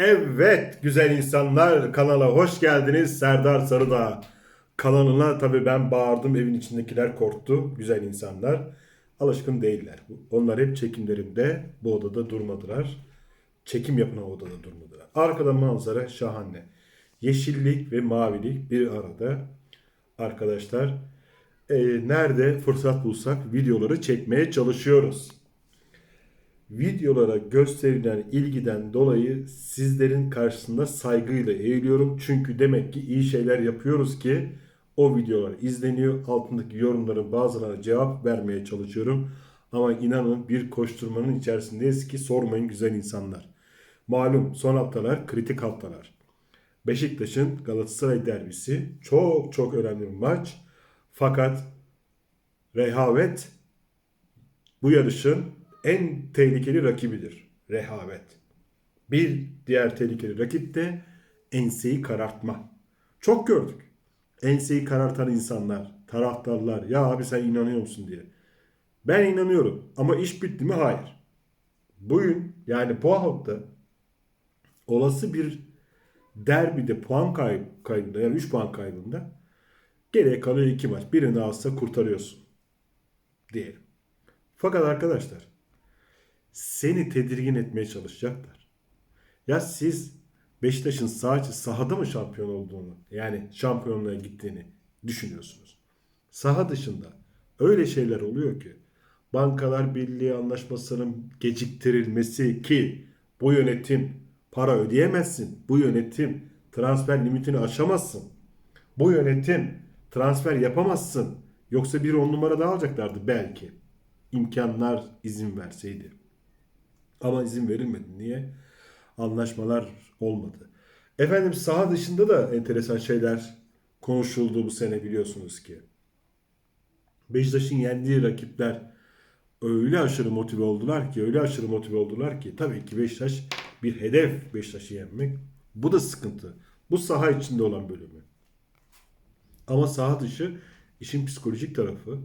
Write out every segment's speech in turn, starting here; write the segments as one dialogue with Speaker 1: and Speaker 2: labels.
Speaker 1: Evet güzel insanlar kanala hoş geldiniz. Serdar Sarıdağ kanalına tabii ben bağırdım evin içindekiler korktu. Güzel insanlar alışkın değiller. Onlar hep çekimlerinde bu odada durmadılar. Çekim yapan odada durmadılar. Arkada manzara şahane. Yeşillik ve mavilik bir arada. Arkadaşlar e, nerede fırsat bulsak videoları çekmeye çalışıyoruz videolara gösterilen ilgiden dolayı sizlerin karşısında saygıyla eğiliyorum. Çünkü demek ki iyi şeyler yapıyoruz ki o videolar izleniyor. Altındaki yorumların bazılarına cevap vermeye çalışıyorum. Ama inanın bir koşturmanın içerisindeyiz ki sormayın güzel insanlar. Malum son haftalar kritik haftalar. Beşiktaş'ın Galatasaray derbisi çok çok önemli bir maç. Fakat rehavet bu yarışın en tehlikeli rakibidir. Rehavet. Bir diğer tehlikeli rakip de enseyi karartma. Çok gördük. Enseyi karartan insanlar, taraftarlar ya abi sen inanıyor musun diye. Ben inanıyorum ama iş bitti mi? Hayır. Bugün yani hafta olası bir derbide puan kay kaybında yani 3 puan kaybında geriye kalıyor 2 maç. Birini alsa kurtarıyorsun diyelim. Fakat arkadaşlar seni tedirgin etmeye çalışacaklar. Ya siz Beşiktaş'ın sadece sahada mı şampiyon olduğunu yani şampiyonluğa gittiğini düşünüyorsunuz. Saha dışında öyle şeyler oluyor ki bankalar birliği anlaşmasının geciktirilmesi ki bu yönetim para ödeyemezsin. Bu yönetim transfer limitini aşamazsın. Bu yönetim transfer yapamazsın. Yoksa bir on numara daha alacaklardı belki. İmkanlar izin verseydi. Ama izin verilmedi. Niye? Anlaşmalar olmadı. Efendim saha dışında da enteresan şeyler konuşuldu bu sene biliyorsunuz ki. Beşiktaş'ın yendiği rakipler öyle aşırı motive oldular ki, öyle aşırı motive oldular ki tabii ki Beşiktaş bir hedef Beşiktaş'ı yenmek. Bu da sıkıntı. Bu saha içinde olan bölümü. Ama saha dışı işin psikolojik tarafı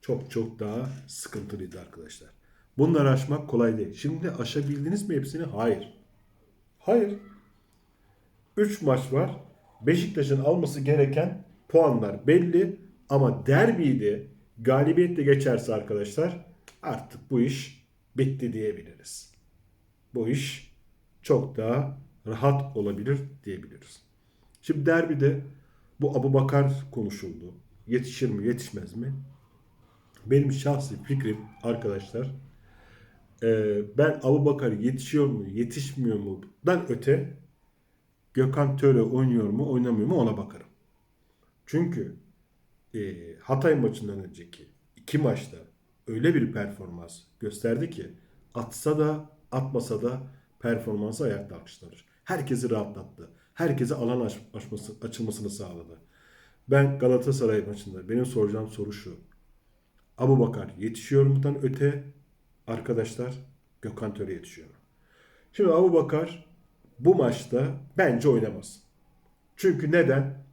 Speaker 1: çok çok daha sıkıntılıydı arkadaşlar. Bunları aşmak kolay değil. Şimdi aşabildiniz mi hepsini? Hayır. Hayır. 3 maç var. Beşiktaş'ın alması gereken puanlar belli ama derbiyi de galibiyetle geçerse arkadaşlar artık bu iş bitti diyebiliriz. Bu iş çok daha rahat olabilir diyebiliriz. Şimdi derbide bu Abu Bakar konuşuldu. Yetişir mi yetişmez mi? Benim şahsi fikrim arkadaşlar e, ben Abu Bakar yetişiyor mu yetişmiyor mu dan öte Gökhan Töre oynuyor mu oynamıyor mu ona bakarım. Çünkü e, Hatay maçından önceki iki maçta öyle bir performans gösterdi ki atsa da atmasa da performansı ayakta alkışlanır. Herkesi rahatlattı. Herkese alan aç, açması, açılmasını sağladı. Ben Galatasaray maçında benim soracağım soru şu. Abu Bakar yetişiyor mudan öte arkadaşlar Gökhan Töre yetişiyor. Şimdi Abu Bakar bu maçta bence oynamaz. Çünkü neden?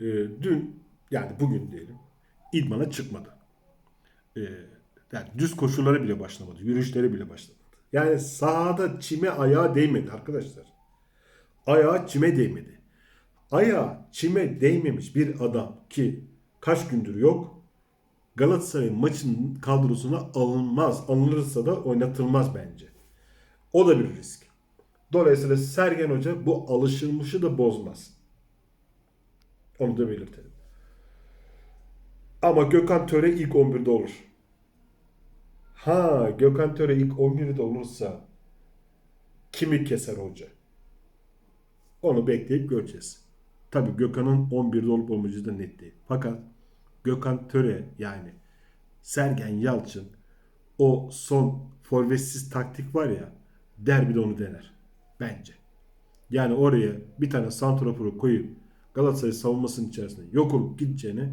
Speaker 1: Ee, dün yani bugün diyelim idmana çıkmadı. Ee, yani düz koşuları bile başlamadı. Yürüyüşleri bile başlamadı. Yani sahada çime ayağı değmedi arkadaşlar. Ayağı çime değmedi. Ayağı çime değmemiş bir adam ki kaç gündür yok. Galatasaray maçının kadrosuna alınmaz. Alınırsa da oynatılmaz bence. O da bir risk. Dolayısıyla Sergen Hoca bu alışılmışı da bozmaz. Onu da belirtelim. Ama Gökhan Töre ilk 11'de olur. Ha Gökhan Töre ilk 11'de olursa kimi keser hoca? Onu bekleyip göreceğiz. Tabii Gökhan'ın 11'de olup olmayacağı da net değil. Fakat Gökhan Töre yani Sergen Yalçın o son forvetsiz taktik var ya derbide onu dener. Bence. Yani oraya bir tane santraforu koyup Galatasaray savunmasının içerisinde yok olup gideceğine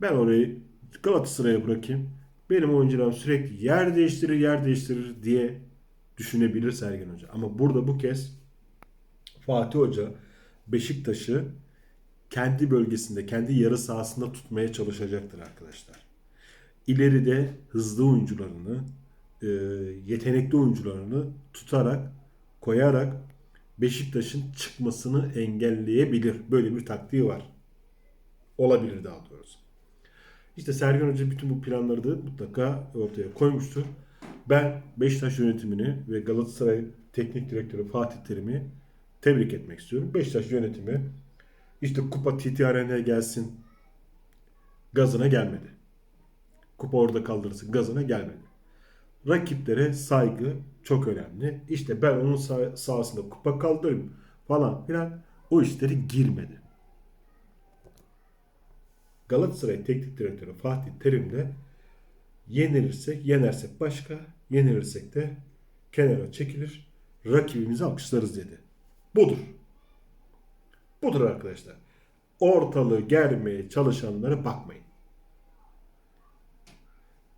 Speaker 1: ben orayı Galatasaray'a bırakayım. Benim oyuncularım sürekli yer değiştirir yer değiştirir diye düşünebilir Sergen Hoca. Ama burada bu kez Fatih Hoca Beşiktaş'ı kendi bölgesinde, kendi yarı sahasında tutmaya çalışacaktır arkadaşlar. İleride hızlı oyuncularını, e, yetenekli oyuncularını tutarak koyarak Beşiktaş'ın çıkmasını engelleyebilir. Böyle bir taktiği var. Olabilir daha doğrusu. İşte Sergen Hoca bütün bu planları da mutlaka ortaya koymuştur. Ben Beşiktaş yönetimini ve Galatasaray Teknik Direktörü Fatih Terim'i tebrik etmek istiyorum. Beşiktaş yönetimi işte kupa TT Arena'ya gelsin gazına gelmedi. Kupa orada kaldırırsın gazına gelmedi. Rakiplere saygı çok önemli. İşte ben onun sah- sahasında kupa kaldırayım falan filan o işleri girmedi. Galatasaray Teknik Direktörü Fatih Terim de yenilirsek, yenersek başka, yenilirsek de kenara çekilir, rakibimizi alkışlarız dedi. Budur. Budur arkadaşlar. Ortalığı germeye çalışanlara bakmayın.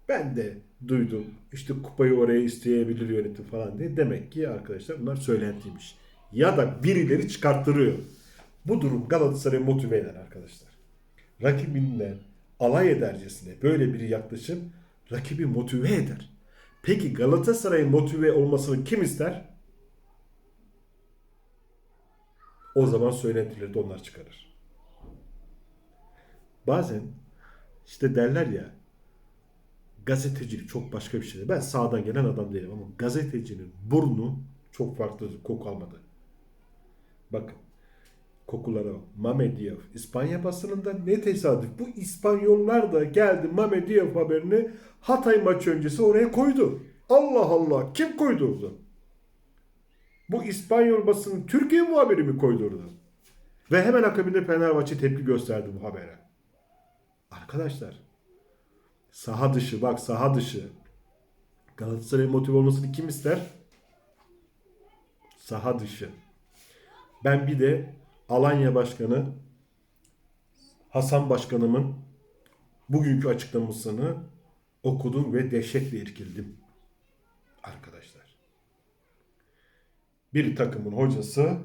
Speaker 1: Ben de duydum. İşte kupayı oraya isteyebilir yönetim falan diye. Demek ki arkadaşlar bunlar söylentiymiş. Ya da birileri çıkarttırıyor. Bu durum Galatasaray'ı motive eder arkadaşlar. Rakibinden alay edercesine böyle bir yaklaşım rakibi motive eder. Peki Galatasaray'ın motive olmasını kim ister? O zaman söylentileri de onlar çıkarır. Bazen işte derler ya gazetecilik çok başka bir şey. Ben sağdan gelen adam değilim ama gazetecinin burnu çok farklı koku almadı. Bakın kokulara. Mame Diaf İspanya basınında ne tesadüf. Bu İspanyollar da geldi Mame Diaf haberini Hatay maçı öncesi oraya koydu. Allah Allah kim koydu orada? Bu İspanyol basını Türkiye muhabiri mi koydu orada? Ve hemen akabinde Fenerbahçe tepki gösterdi bu habere. Arkadaşlar saha dışı bak saha dışı Galatasaray'ın motive olmasını kim ister? Saha dışı. Ben bir de Alanya Başkanı Hasan Başkanımın bugünkü açıklamasını okudum ve dehşetle irkildim. Arkadaşlar. Bir takımın hocası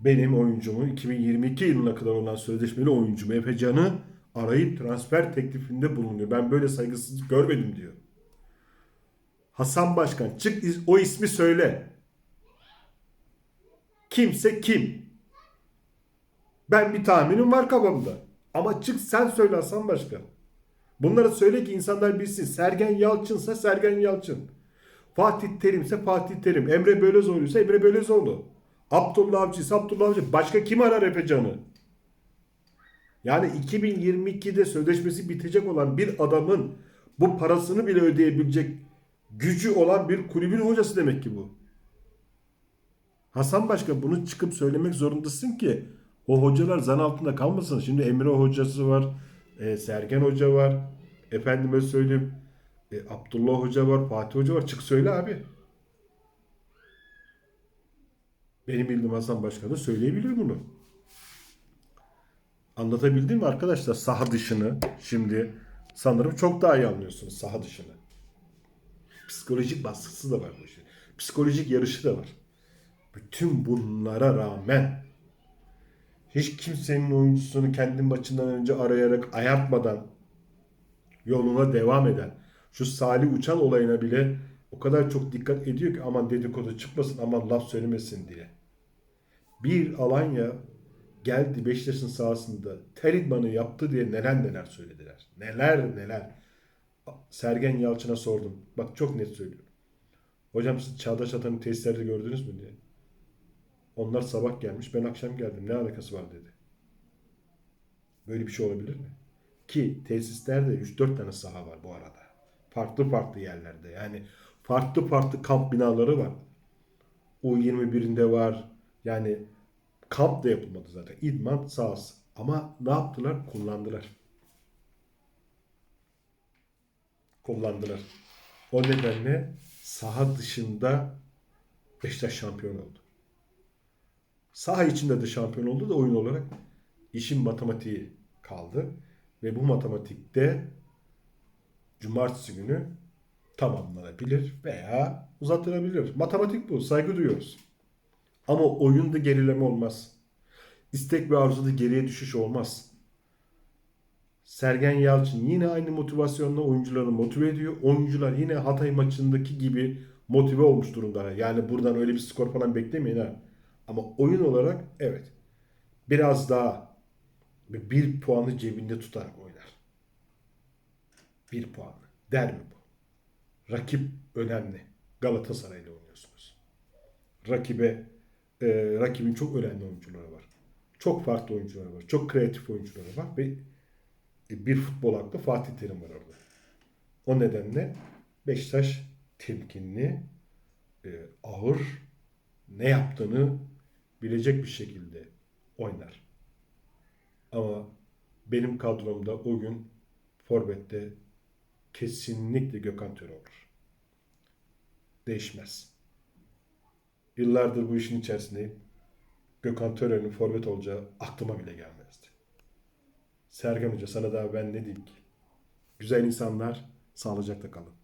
Speaker 1: benim oyuncumu 2022 yılına kadar olan sözleşmeli oyuncumu Efe Can'ı arayıp transfer teklifinde bulunuyor. Ben böyle saygısızlık görmedim diyor. Hasan Başkan çık o ismi söyle. Kimse kim? Ben bir tahminim var kafamda. Ama çık sen söyle Hasan Başkan. Bunları söyle ki insanlar bilsin. Sergen Yalçın'sa Sergen Yalçın. Fatih Terim'se Fatih Terim. Emre Belözoğlu'ysa Emre Belözoğlu. Abdullah Avcı'ysa Abdullah Avcı. Başka kim arar Efecan'ı? Yani 2022'de sözleşmesi bitecek olan bir adamın bu parasını bile ödeyebilecek gücü olan bir kulübün hocası demek ki bu. Hasan Başkan bunu çıkıp söylemek zorundasın ki o hocalar zan altında kalmasın. Şimdi Emre hocası var, e, Sergen hoca var, efendime söyleyeyim e, Abdullah hoca var, Fatih hoca var. Çık söyle abi. Benim bildiğim Hasan Başkan da söyleyebilir bunu. Anlatabildim mi arkadaşlar saha dışını? Şimdi sanırım çok daha iyi anlıyorsunuz saha dışını. Psikolojik baskısı da var bu işin. Psikolojik yarışı da var. Bütün bunlara rağmen hiç kimsenin oyuncusunu kendi maçından önce arayarak ayartmadan yoluna devam eden şu Salih Uçan olayına bile o kadar çok dikkat ediyor ki aman dedikodu çıkmasın aman laf söylemesin diye. Bir Alanya geldi Beşiktaş'ın sahasında ter idmanı yaptı diye neler neler söylediler. Neler neler. Sergen Yalçın'a sordum. Bak çok net söylüyorum. Hocam siz Çağdaş Atan'ın tesislerde gördünüz mü diye. Onlar sabah gelmiş ben akşam geldim. Ne alakası var dedi. Böyle bir şey olabilir mi? Ki tesislerde 3-4 tane saha var bu arada. Farklı farklı yerlerde. Yani farklı farklı kamp binaları var. U21'inde var. Yani kamp da yapılmadı zaten. İdman sahası. Ama ne yaptılar? Kullandılar. Kullandılar. O nedenle saha dışında Beşiktaş şampiyon oldu. Saha içinde de şampiyon oldu da oyun olarak işin matematiği kaldı. Ve bu matematikte cumartesi günü tamamlanabilir veya uzatılabilir. Matematik bu. Saygı duyuyoruz. Ama oyunda gerileme olmaz. İstek ve arzuda geriye düşüş olmaz. Sergen Yalçın yine aynı motivasyonla oyuncularını motive ediyor. Oyuncular yine Hatay maçındaki gibi motive olmuş durumda. Yani buradan öyle bir skor falan beklemeyin ha. Ama oyun olarak evet. Biraz daha bir puanı cebinde tutarak oynar. Bir puanı. Derbi bu. Rakip önemli. Galatasaray'la oynuyorsunuz. Rakibe e, rakibin çok önemli oyuncuları var. Çok farklı oyuncuları var. Çok kreatif oyuncuları var ve e, bir futbol aklı Fatih Terim var orada. O nedenle Beşiktaş temkinli, e, ağır, ne yaptığını bilecek bir şekilde oynar. Ama benim kadromda o gün Forvet'te kesinlikle Gökhan Töre olur. Değişmez. Yıllardır bu işin içerisindeyim. Gökhan Töre'nin forvet olacağı aklıma bile gelmezdi. Sergen Hoca sana daha ben ne diyeyim ki? Güzel insanlar sağlıcakla kalın.